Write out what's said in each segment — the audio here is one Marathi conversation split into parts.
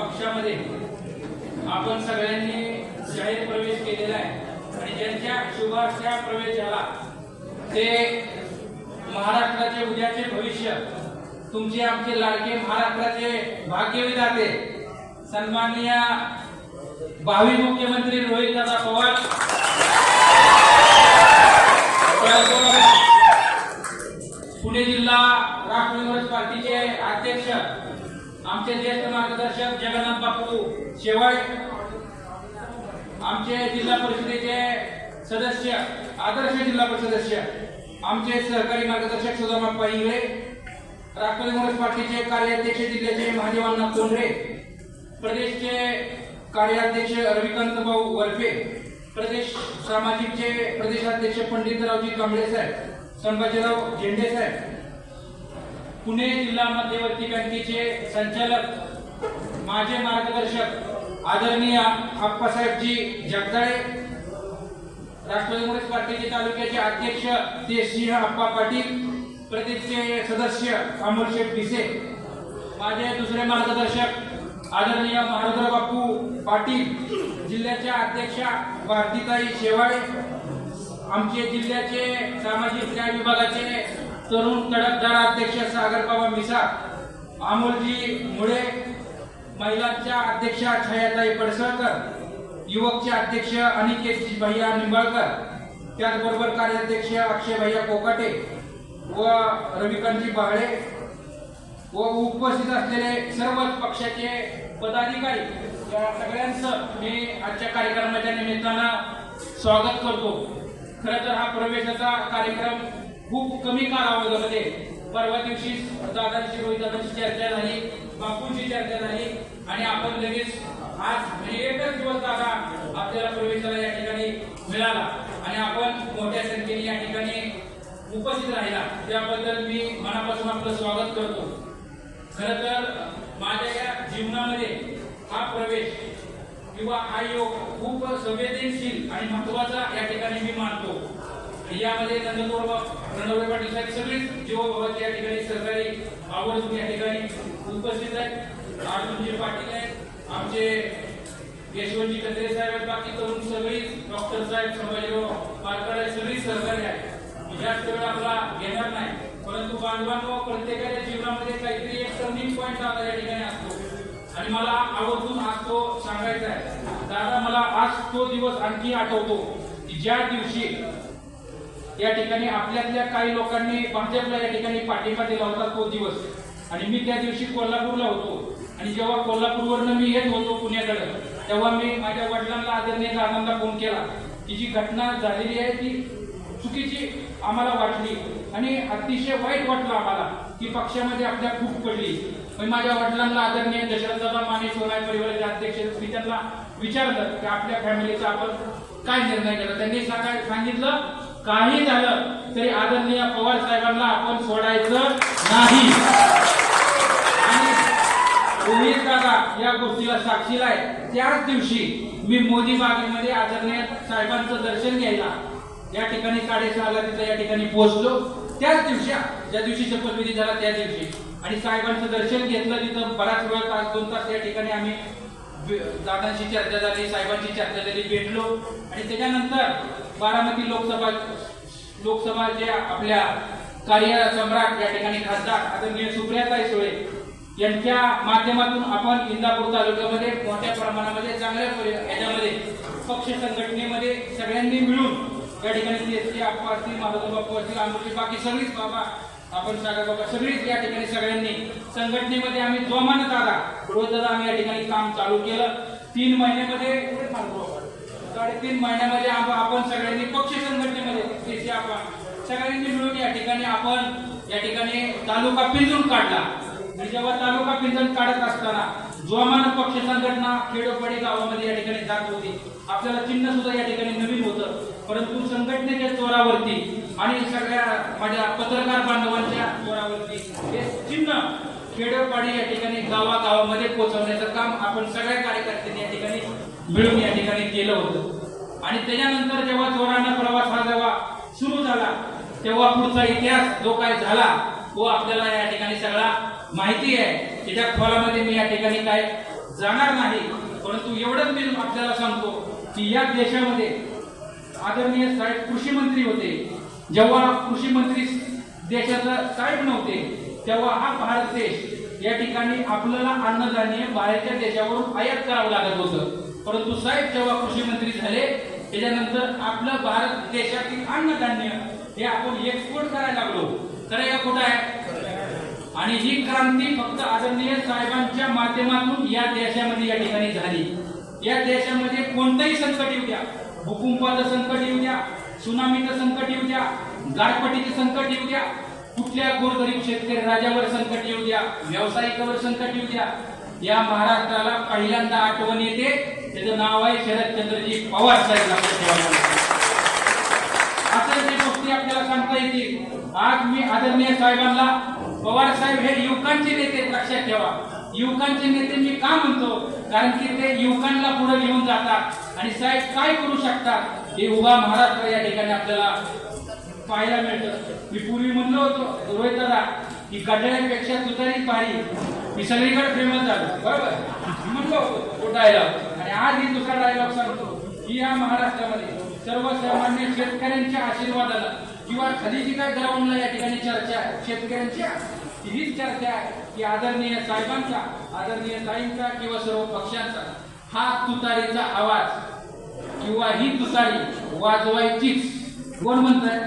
पक्षामध्ये आपण सगळ्यांनी जाहीर प्रवेश केलेला आहे. आणि ज्यांच्या शुभाशया प्रवेश झाला ते महाराष्ट्राचे उद्याचे भविष्य तुमचे आमचे लाडके महाराष्ट्राचे भाग्यविधाते सन्माननीय भावी मुख्यमंत्री रोहितदादा पवार. पुणे जिल्हा राष्ट्रवादी काँग्रेस पार्टीचे अध्यक्ष आमचे ज्येष्ठ मार्गदर्शक जगन्नाथ बापू शेवाळे आमचे जिल्हा परिषदेचे सदस्य आदर्श जिल्हा परिषद सदस्य आमचे सहकारी मार्गदर्शक सुदामा इंगळे राष्ट्रवादी काँग्रेस पार्टीचे कार्याध्यक्ष जिल्ह्याचे महादेवांना कोंढरे प्रदेशचे कार्याध्यक्ष रविकांत भाऊ वरफे प्रदेश सामाजिकचे प्रदेशाध्यक्ष पंडितरावजी कांबळे साहेब संभाजीराव झेंडे साहेब पुणे जिल्हा मध्यवर्ती बँकेचे संचालक माझे मार्गदर्शक आदरणीय आप्पासाहेबजी जगदाळे राष्ट्रवादी काँग्रेस पार्टीचे तालुक्याचे अध्यक्ष ते सिंह आप्पा पाटील प्रदेशचे सदस्य अमरशेठ भिसे माझे दुसरे मार्गदर्शक आदरणीय महारुद्र बापू पाटील जिल्ह्याच्या अध्यक्षा भारतीताई शेवाळे आमचे जिल्ह्याचे सामाजिक न्याय विभागाचे तरुण कडकदार अध्यक्ष सागरबाबा मिसाळ अमोलजी मुळे महिलांच्या अध्यक्षा छायाताई पडसळकर युवकचे अध्यक्ष अनिकेत भैया निंबाळकर त्याचबरोबर कार्याध्यक्ष अक्षय भैया कोकाटे व रविकांतजी बाळे व उपस्थित असलेले सर्वच पक्षाचे पदाधिकारी या सगळ्यांचं मी आजच्या कार्यक्रमाच्या निमित्तानं स्वागत करतो. खरं तर हा प्रवेशाचा कार्यक्रम खूप कमी कालावधीमध्ये परवा दिवशी दादांची रोहितांची चर्चा झाली बापूंची चर्चा झाली आणि आपण लगेच आज म्हणजे एकच दिवस दादा आपल्याला प्रवेशाला या ठिकाणी मिळाला आणि आपण मोठ्या संख्येने या ठिकाणी उपस्थित राहिला. त्याबद्दल मी मनापासून आपलं स्वागत करतो. खर तर माझ्या या जीवनामध्ये हा प्रवेश किंवा हा योग खूप संवेदनशील आणि महत्त्वाचा या ठिकाणी मी मानतो. यामध्ये नंदकुमार रणवरे पाटील साहेब सगळीच जीवभावाची या ठिकाणी सरकारी आवर्जून या ठिकाणी उपस्थित आहेत. अर्जुनजी पाटील आहेत. आमचे यशवंतजी कत्रे साहेब आहेत. बाकी तरुण सगळी डॉक्टर साहेब संभाजीराव पालकर आहेत. सगळी सरकारी आहेत. जास्त वेळ आपला घेणार नाही. परंतु बांधवांनो प्रत्येकाच्या जीवनामध्ये काहीतरी एक टर्निंग पॉईंट दादा या ठिकाणी असतो. आणि मला आवर्जून आज तो सांगायचा आहे. दादा मला आज तो दिवस आणखी आठवतो की ज्या दिवशी या ठिकाणी आपल्यातल्या काही लोकांनी भाजपला या ठिकाणी पाठिंबा दिला होता तो दिवस. आणि मी त्या दिवशी कोल्हापूरला होतो. आणि जेव्हा कोल्हापूरवरनं मी येत होतो पुण्याकडे तेव्हा मी माझ्या वडिलांना आदरणीय दादांना फोन केला की जी घटना झालेली आहे ती चुकीची आम्हाला वाटली. आणि अतिशय वाईट वाटलं आम्हाला. की पक्षामध्ये आपल्या खूप पडली. पण माझ्या वडिलांना आदरणीय दशरथदादा माने सोनाय परिवाराचे अध्यक्ष मी त्यांना विचारलं की आपल्या फॅमिलीचा आपण काय निर्णय केला? त्यांनी सांगितलं काही झालं तरी आदरणीय पवार साहेबांना आपण सोडायचं नाही. आणि दादा या गोष्टीला साक्षीला आहे. त्याच दिवशी मी मोदी बागेमध्ये आदरणीय साहेबांचं दर्शन घ्यायला या ठिकाणी साडेसहाला तिथं या ठिकाणी पोहोचलो. त्याच दिवशी ज्या दिवशी शपथविधी झाला त्या दिवशी. आणि साहेबांचं दर्शन घेतलं तिथं बराच वेळ तास दोन तास या ठिकाणी आम्ही दादांशी चर्चा झाली साहेबांची चर्चा झाली भेटलो. आणि त्याच्यानंतर बारामती लोकसभा लोकसभा जे आपल्या कार्य सम्राट या ठिकाणी खासदार आदरणीय सुप्रियाताई सुळे यांच्या माध्यमातून आपण इंदापूर तालुक्यामध्ये मोठ्या प्रमाणामध्ये चांगल्या याच्यामध्ये पक्ष संघटनेमध्ये सगळ्यांनी मिळून या ठिकाणी सीएसटी आप्पा असतील माधव बापू असतील आंबोली बाकी सगळीच बाबा आपण सागर बाबा सगळीच या ठिकाणी सगळ्यांनी संघटनेमध्ये आम्ही जोमानत आला रोज आम्ही या ठिकाणी काम चालू केलं तीन महिन्यामध्ये पुढे आपण. साडेतीन महिन्यामध्ये आपण सगळ्यांनी पक्ष संघटनेमध्ये आपण सगळ्यांनी मिळून या ठिकाणी आपण या ठिकाणी तालुका पिंजून काढला. जेव्हा तालुका पिंजून काढत असताना जोमान पक्ष संघटना खेडोपाडी गावामध्ये या ठिकाणी जात होती. आपल्याला चिन्ह सुद्धा या ठिकाणी नवीन होतं. परंतु संघटनेच्या चोरावरती आणि सगळ्या माझ्या पत्रकार बांधवांच्या चोरावरती हे चिन्ह खेडोपाडी या ठिकाणी गावागावामध्ये पोहोचवण्याचं काम आपण सगळ्या कार्यकर्त्यांनी या ठिकाणी मिळून या ठिकाणी केलं होतं. आणि त्याच्यानंतर जेव्हा जोरानं प्रवास हा जेव्हा सुरू झाला तेव्हा पुढचा इतिहास जो काय झाला तो आपल्याला या ठिकाणी सगळा माहिती आहे. त्याच्या खोलामध्ये मी या ठिकाणी काय जाणार नाही परंतु एवढंच मी आपल्याला सांगतो की या देशामध्ये आदरणीय साहेब कृषी मंत्री होते. जेव्हा कृषी मंत्री देशाचा साहेब नव्हते तेव्हा हा भारत देश या ठिकाणी आपल्याला अन्नधान्य बाहेरच्या देशावरून आयात करावं लागत होतं. परंतु साहेब जेव्हा कृषी मंत्री झाले त्याच्यानंतर आपलं भारत देशातील अन्नधान्य हे आपण एक्सपोर्ट करायला लागलो. खरं या कुठं आहे? आणि ही क्रांती फक्त आदरणीय साहेबांच्या माध्यमातून या देशामध्ये या ठिकाणी झाली. या देशामध्ये कोणतंही संकट येऊ द्या. भूकंपाचं संकट येऊ द्या सुनामीचं संकट येऊ द्या गारपटीचं संकट येऊ द्या कुठल्या गोरगरीब शेतकरी राजावर संकट येऊ द्या व्यावसायिकावर संकट येऊ द्या. या महाराष्ट्राला पहिल्यांदा आठवण येते. त्याचं नाव आहे शरदचंद्रजी पवार साहेब असं गोष्टी आपल्याला सांगता येतील. आज मी आदरणीय साहेबांना पवार साहेब हे युवकांचे नेते लक्षात ठेवा. युवकांचे नेते मी का म्हणतो? कारण की ते युवकांना पुढे घेऊन जातात. आणि साहेब काय करू शकतात? हे उभा महाराष्ट्र या ठिकाणी आपल्याला पाहायला मिळतं. मी पूर्वी म्हणलो होतो रोहित दादा की गड्ड्यापेक्षा तुझारी पाहिली मी सगळीकडे फेमस झालो बरोबर म्हणलो होतो आणि आज ही दुसरा डायलॉग सांगतो की या महाराष्ट्रामध्ये सर्वसामान्य शेतकऱ्यांच्या आशीर्वादाला किंवा खाली जी काय ग्राउंडला या ठिकाणी चर्चा आहे? शेतकऱ्यांच्या हीच चर्चा आहे की आदरणीय साहेबांचा आदरणीय साहेबांचा किंवा सर्व पक्षांचा हा तुतारीचा आवाज किंवा ही तुतारी वाजवायचीच. कोण म्हणताय?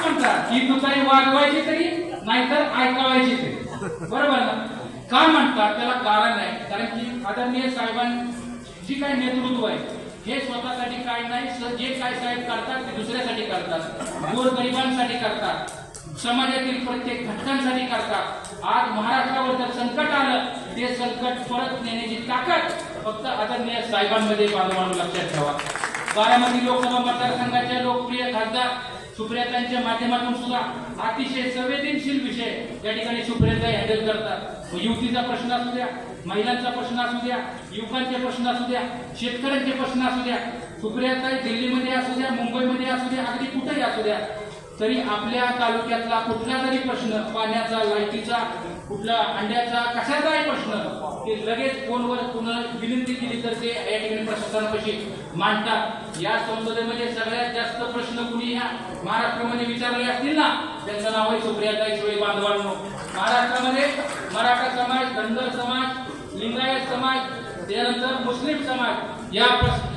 म्हणतात ही तुतारी वाजवायची तरी नाहीतर ऐकावायची तरी. बरोबर ना? का म्हणतात त्याला कारण आहे कारण की आदरणीय साहेबांची काय नेतृत्व आहे हे स्वतःसाठी काय नाही जे काय साहेब करतात ते दुसऱ्यासाठी करतात. गोरगरिबांसाठी करतात. समाजातील प्रत्येक घटकांसाठी करतात. आज महाराष्ट्रावर जर संकट आलं ते संकट परत नेण्याची ताकद फक्त आदरणीय साहेबांमध्ये बांधवांनो लक्षात ठेवा. बारामती लोकसभा मतदारसंघाच्या लोकप्रिय खासदार सुप्रियातांच्या माध्यमातून सुद्धा अतिशय संवेदनशील विषय या ठिकाणी सुप्रियता हँडल करतात. युवतीचा प्रश्न असू द्या महिलांचा प्रश्न असू द्या युवकांचे प्रश्न असू द्या शेतकऱ्यांचे प्रश्न असू द्या सुप्रियाताई दिल्लीमध्ये असू द्या मुंबईमध्ये असू द्या अगदी कुठेही असू द्या तरी आपल्या तालुक्यातला कुठला तरी प्रश्न पाण्याचा लाईटीचा कुठला अंड्याचा कशाचाही प्रश्न? ते लगेच फोनवर पुन्हा विनंती केली तर ते या ठिकाणी प्रशासनापाशी मांडतात. या संसदेमध्ये सगळ्यात जास्त प्रश्न कुणी या महाराष्ट्रामध्ये विचारले असतील ना? त्यांचं नाव आहे सुप्रियाताई सुळे बांधवांनो. महाराष्ट्रामध्ये मराठा समाज धनगर समाज लिंगायत समाज त्यानंतर मुस्लिम समाज या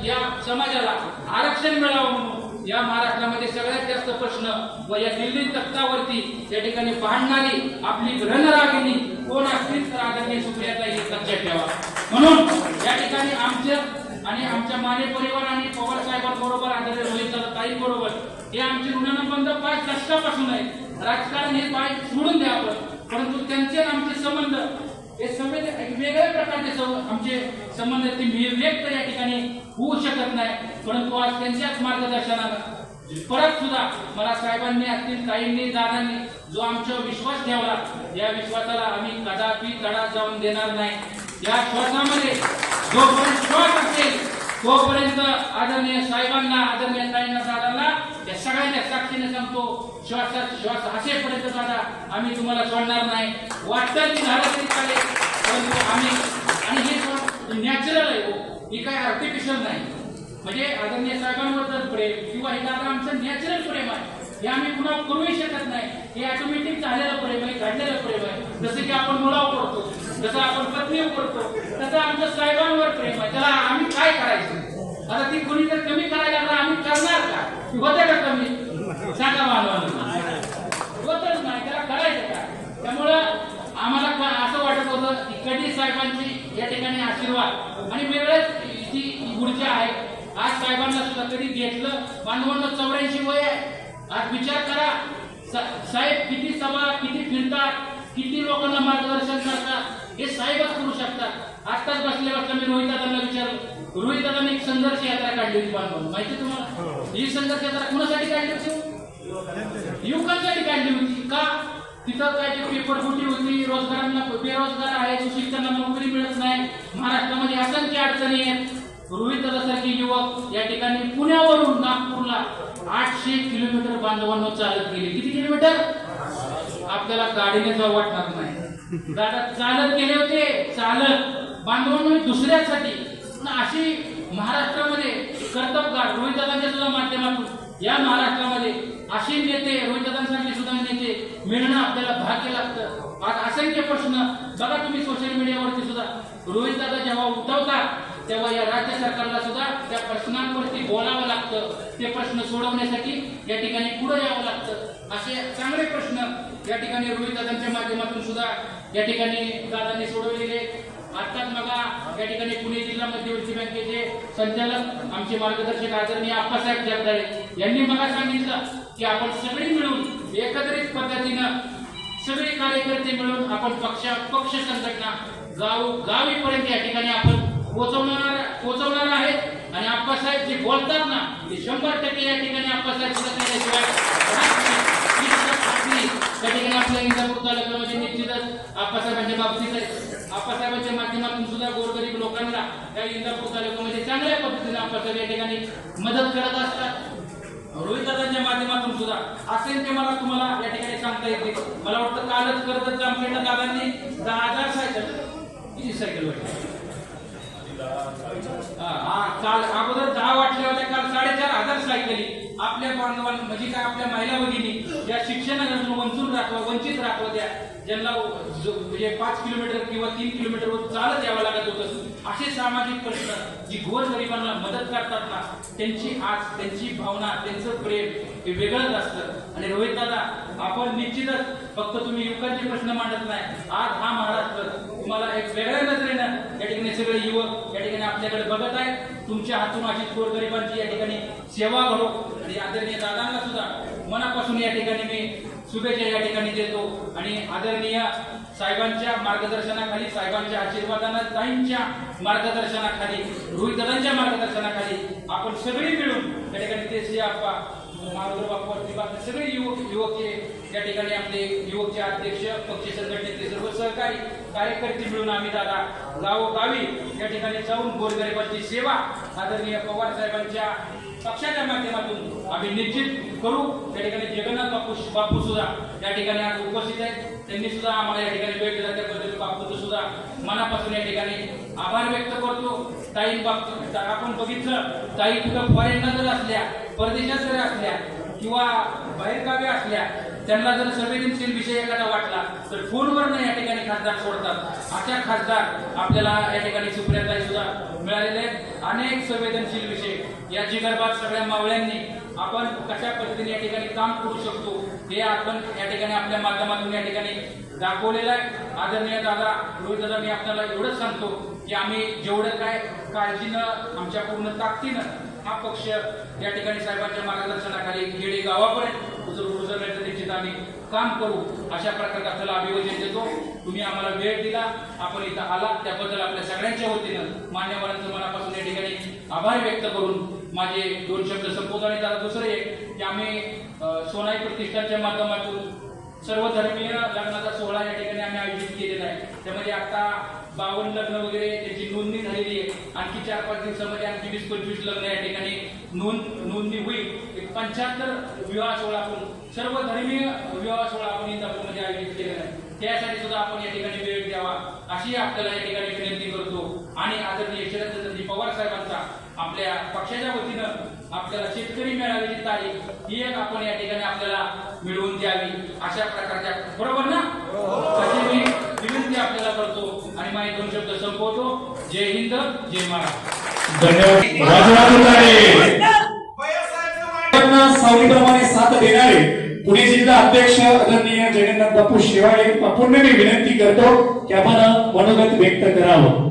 या समाजाला आरक्षण मिळावं म्हणून. या महाराष्ट्रामध्ये सगळ्यात जास्त प्रश्न व या दिल्ली तख्तावरती या ठिकाणी भांडणारी आपली रणरागिणी कोण असतील तर आदरणीय सुप्रियाता हे लक्षात ठेवा. म्हणून या ठिकाणी आमच्या आणि आमच्या माने परिवार आणि पवार साहेबांबरोबर आदरणीय रोहित ताई बरोबर हे आमचे ऋणानुबंध पाच दशकापासून आहे. राजकारण हे पाय सोडून द्या आपण. परंतु त्यांचे आमचे संबंध हे संवेद वेगळ्या प्रकारचे आमचे संबंध आहेत, ते व्यक्त या ठिकाणी होऊ शकत नाही. परंतु आज त्यांच्याच मार्गदर्शनानं परत सुद्धा मला साहेबांनी असतील ताईंनी दादांनी जो आमच्यावर विश्वास ठेवला या विश्वासाला आम्ही कदापि तडा जाऊन देणार नाही. या श्वासामध्ये जोपर्यंत श्वास असेल तोपर्यंत आदरणीय साहेबांना आदरणीय ताईंना दादांना सगळ्यांच्या साक्षीने सांगतो श्वास श्वास असेपर्यंत दादा आम्ही तुम्हाला सोडणार नाही. वाटतं की झालं तरी चालेल परंतु आम्ही आणि हे नॅचरल आहे हो. ही. काय आर्टिफिशियल नाही. म्हणजे आदरणीय साहेबांबद्दल प्रेम किंवा हे दादा आमचं नॅचरल प्रेम आहे हे आम्ही पुन्हा करूही शकत नाही. हे ऑटोमॅटिक झालेलं प्रेम आहे घडलेलं प्रेम आहे. जसं की आपण मुलावर करतो जसं आपण पत्नीवर करतो तसं आमचं साहेबांवर प्रेम आहे. त्याला आम्ही काय करायचं? आता ती कोणी जर कमी करायला लागला आम्ही करणार का? होते का कमी सांगा मानवानं होतच नाही त्याला करायचं का? त्यामुळं आम्हाला असं वाटत होतं की कधी साहेबांची या ठिकाणी आशीर्वाद. आणि वेगळंच जी ऊर्जा आहे आज साहेबांना सुद्धा कधी घेतलं? बांधवांना चौऱ्याऐंशी वय आहे. आज विचार करा. साहेब किती सभा किती फिरतात किती लोकांना मार्गदर्शन करतात हे साहेबच करू शकतात. आत्ताच बसले बसल्या मी रोहित दादांना विचारलं. रोहित दादांनी एक संघर्ष यात्रा काढली होती बांधवांना माहिती तुम्हाला? ही. संघर्ष यात्रा कुणासाठी काढली होती? युवकांसाठी काढली होती. का? तिथं काय ते पेपर फुटी होती रोजगारांना बेरोजगार आहे सुशिक्षितांना नोकरी मिळत नाही. महाराष्ट्रामध्ये असंख्य अडचणी आहेत. रोहित दादासारखे युवक या ठिकाणी पुण्यावरून नागपूरला आठशे किलोमीटर बांधवांना चालत गेले. किती किलोमीटर? आपल्याला गाडीने जाऊ वाटणार नाही. दादा चालत गेले होते. चालत. बांधवांमध्ये दुसऱ्यासाठी अशी महाराष्ट्रामध्ये कर्तबगार रोहितदादांच्या सुद्धा माध्यमातून या महाराष्ट्रामध्ये असे नेते रोहितदादांसारखे सुद्धा नेते मिळणं आपल्याला भाग्य लागतं. आज असंख्य प्रश्न बघा तुम्ही सोशल मीडियावरती सुद्धा. रोहितदादा जेव्हा उठवतात तेव्हा या राज्य सरकारला सुद्धा त्या प्रश्नांवरती बोलावं लागतं. ते प्रश्न सोडवण्यासाठी या ठिकाणी पुढे यावं लागतं. असे चांगले प्रश्न या ठिकाणी रोहितदादांच्या माध्यमातून सुद्धा या ठिकाणी दादांनी सोडवलेले. आत्ताच बघा या ठिकाणी पुणे जिल्हा मध्यवर्ती बँकेचे संचालक आमचे मार्गदर्शक आदरणीय आप्पासाहेब जगदाळे यांनी मला सांगितलं की आपण सगळी मिळून एकत्रित पद्धतीनं सगळे कार्यकर्ते मिळून आपण पक्ष पक्ष संघटना गाव गावीपर्यंत या ठिकाणी आपण पोहोचवणार पोहोचवणार आहेत आणि आप्पासाहेब जे बोलतात ना ते शंभर टक्के या ठिकाणी आप्पासाहेब शिवाय त्या ठिकाणी आपल्या इंदापूर तालुक्यामध्ये म्हणजे निश्चितच आप्पासाहेबांच्या बाबतीत आहे. आप्पासाहेबांच्या माध्यमातून सुद्धा गोरगरीब लोकांना या इंदापूर तालुक्यामध्ये चांगल्या पद्धतीने आप्पासाहेब या ठिकाणी मदत करत असतात. रोहितदादांच्या माध्यमातून सुद्धा असेल ते मला तुम्हाला या ठिकाणी सांगता येते. मला वाटतं कालच करत जामखेड दादांनी दहा हजार सायकल. किती सायकल वाटली हा, काल अगोदर दहा वाटल्या होत्या काल साडेचार हजार सायकली. आपल्या बांधवांना म्हणजे काय आपल्या महिला भगिनी या शिक्षणापासून वंचून राखवा वंचित राखवा द्या ज्यांना म्हणजे पाच किलोमीटर किंवा तीन किलोमीटर वर चालत यावं लागत होतं. असे सामाजिक प्रश्न जी गोरगरिबांना मदत करतात ना त्यांची आज त्यांची भावना त्यांचं प्रेम हे वेगळंच असतं. आणि रोहित दादा आपण निश्चितच फक्त तुम्ही युवकांचे प्रश्न मांडत नाही. आज हा महाराष्ट्र तुम्हाला एक वेगळ्या नजरेनं या ठिकाणी सगळे युवक या ठिकाणी आपल्याकडे बघत आहेत. तुमच्या हातून अशी थोर गरिबांची या ठिकाणी सेवा घडो. आणि आदरणीय दादांना सुद्धा मनापासून या ठिकाणी मी शुभेच्छा या ठिकाणी देतो. आणि आदरणीय साहेबांच्या मार्गदर्शनाखाली साहेबांच्या आशीर्वादानं ताईंच्या मार्गदर्शनाखाली रोहितदादांच्या मार्गदर्शनाखाली आपण सगळे मिळून या ठिकाणी ते श्री आप्पा मारुती बापू सगळे युवक युवक या ठिकाणी आपले युवकचे अध्यक्ष पक्ष संघटनेचे सर्व सहकारी कार्यकर्ते मिळून आम्ही दादा गावोगावी या ठिकाणी जाऊन गोरगरिबांची सेवा आदरणीय पवार साहेबांच्या पक्षाच्या माध्यमातून आम्ही निश्चित करू. या ठिकाणी जगन्नाथ बापू बापू सुद्धा या ठिकाणी आज उपस्थित आहेत. त्यांनी सुद्धा आम्हाला या ठिकाणी वेळ दिला. त्याबद्दल बापूचं सुद्धा मनापासून या ठिकाणी आभार व्यक्त करतो. ताई बाप आपण बघितलं ताई कुठं फॉरेनला जर असल्या परदेशात जर असल्या किंवा बाहेरगावी असल्या त्यांना जर संवेदनशील विषय एखादा वाटला तर फोनवर या ठिकाणी खासदार सोडतात. अशा खासदार आपल्याला या ठिकाणी सुप्रियाताई सुद्धा मिळालेले आहेत. अनेक संवेदनशील विषय. या जिगरबाद सगळ्या मावळ्यांनी आपण कशा पद्धतीने या ठिकाणी काम करू शकतो हे आपण या ठिकाणी आपल्या माध्यमातून या ठिकाणी दाखवलेला आहे. आदरणीय दादा रोहित दादा मी आपल्याला एवढंच सांगतो की आम्ही जेवढं काय काळजीनं आमच्या पूर्ण ताकदीनं हा पक्ष या ठिकाणी साहेबांच्या मार्गदर्शनाखाली खेडे गावापर्यंत उचल उचलण्याचं निश्चित आम्ही काम करू अशा प्रकारे आपल्याला अभिवादन देतो. तुम्ही आम्हाला वेळ दिला आपण इथं आला त्याबद्दल आपल्या सगळ्यांच्या वतीनं मान्यवरांचं मनापासून या ठिकाणी आभार व्यक्त करून माझे दोन शब्द संपवतो आणि त्याला दुसरं एक की आम्ही सोनाई प्रतिष्ठानच्या माध्यमातून सर्व धर्मीय लग्नाचा सोहळा या ठिकाणी आम्ही आयोजित केलेला आहे. त्यामध्ये आता बावन्न लग्न वगैरे त्याची नोंदणी झालेली आहे. आणखी चार पाच दिवसामध्ये आणखी वीस पंचवीस लग्न या ठिकाणी नोंद नोंदणी होईल. एक पंच्याहत्तर विवाह सोहळा आपण सर्व धर्मीय विवाह सोहळा आपण इंदापूरमध्ये आयोजित केलेला आहे. त्यासाठी सुद्धा आपण या ठिकाणी वेळ द्यावा. अशी आपल्याला या ठिकाणी विनंती करतो. आणि आदरणीय शरद पवार साहेबांचा आपल्या पक्षाच्या वतीनं आपल्याला शेतकरी मेळाव्याची तारीख ही एक आपण या ठिकाणी आपल्याला मिळवून द्यावी. अशा प्रकारच्या बरोबर ना? अशी मी विनंती आपल्याला करतो आणि माझे दोन शब्द संपवतो. जय हिंद जय महाराष्ट्र. धन्यवाद. सावलीप्रमाणे साथ देणारे पुणे जिल्हा अध्यक्ष आदरणीय जगन्नाथ बापू शिवाळे बापूंना मी विनंती करतो की आपण मनोगत व्यक्त करावं.